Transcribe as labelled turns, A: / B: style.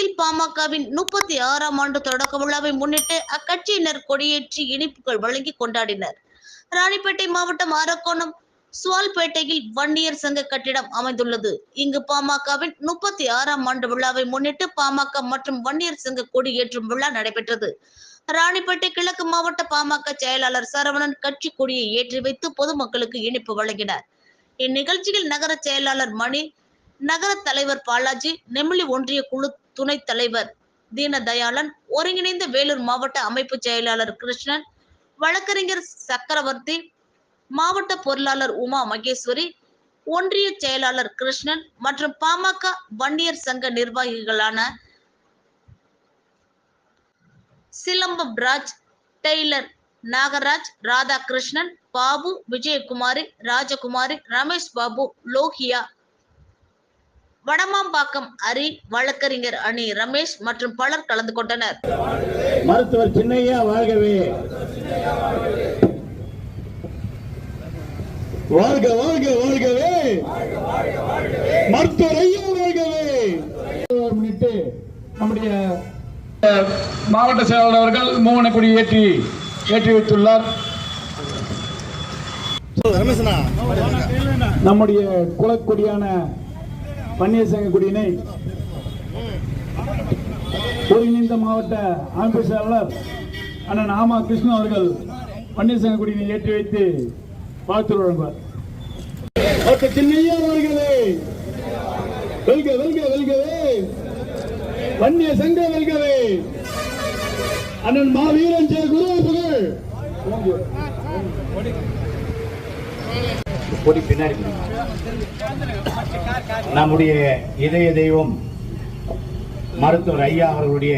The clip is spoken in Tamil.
A: தமிழகத்தில் பாமகவின் முப்பத்தி ஆறாம் ஆண்டு தொடக்க விழாவை முன்னிட்டு அக்கட்சியினர் கொடியேற்றி இனிப்புகள் வழங்கி கொண்டாடினர். ராணிப்பேட்டை மாவட்டம் அரக்கோணம் சுவால்பேட்டையில் வன்னியர் சங்க கட்டிடம் அமைந்துள்ளது. இங்கு பாமகவின் முப்பத்தி ஆறாம் ஆண்டு விழாவை முன்னிட்டு பாமக மற்றும் வன்னியர் சங்க கொடியேற்றும் விழா நடைபெற்றது. ராணிப்பேட்டை கிழக்கு மாவட்ட பாமக செயலாளர் சரவணன் கட்சி கொடியை ஏற்றி வைத்து பொதுமக்களுக்கு இனிப்பு வழங்கினார். இந்நிகழ்ச்சியில் நகர செயலாளர் மணி நகர தலைவர் பாலாஜி நெமிலி ஒன்றிய குழு துணைத் தலைவர் தீனதயாளன் ஒருங்கிணைந்த வேலூர் மாவட்ட அமைப்பு செயலாளர் கிருஷ்ணன் வழக்கறிஞர் சக்கரவர்த்தி மாவட்ட பொருளாளர் உமா மகேஸ்வரி ஒன்றிய செயலாளர் கிருஷ்ணன் மற்றும் பாமக வன்னியர் சங்க நிர்வாகிகளான சிலம்பம் ராஜ் டெய்லர் நாகராஜ் ராதாகிருஷ்ணன் பாபு விஜயகுமாரி ராஜகுமாரி ரமேஷ் பாபு லோகியா வடமாம்பாக்கம் அரி வழக்கறிஞர் அணி ரமேஷ் மற்றும் பலர் கலந்து கொண்டனர்.
B: மருத்துவர் சின்னையா வாழ்கவே. வாழ்க வாழ்க வாழ்கவே. மருத்துவர் ஐயா வாழ்கவே. முன்னிட்டு நம்முடைய
C: மாவட்ட செயலாளர் அவர்கள் மூவன கொடி ஏற்றி ஏற்றி வைத்துள்ளார்.
B: நம்முடைய குலக்கொடியான பன்னீர் சங்க கொடியினை ஒருங்கிணைந்த மாவட்ட அமைப்பு செயலாளர் அண்ணன் ஆமா கிருஷ்ணன் அவர்கள் பன்னீர் சங்க கொடியினை ஏற்றி வைத்து வாழ்த்து வழங்குவார். சின்னையா அவர்களே. வெல்க வெல்க வெல்கவே. வன்னிய சங்க வெல்கவே. அண்ணன் மாவீரன் ஜெய குரு புகழ்
D: கொடி பின்னாடி நம்முடைய இதய தெய்வம் மருத்துவர் ஐயா அவர்களுடைய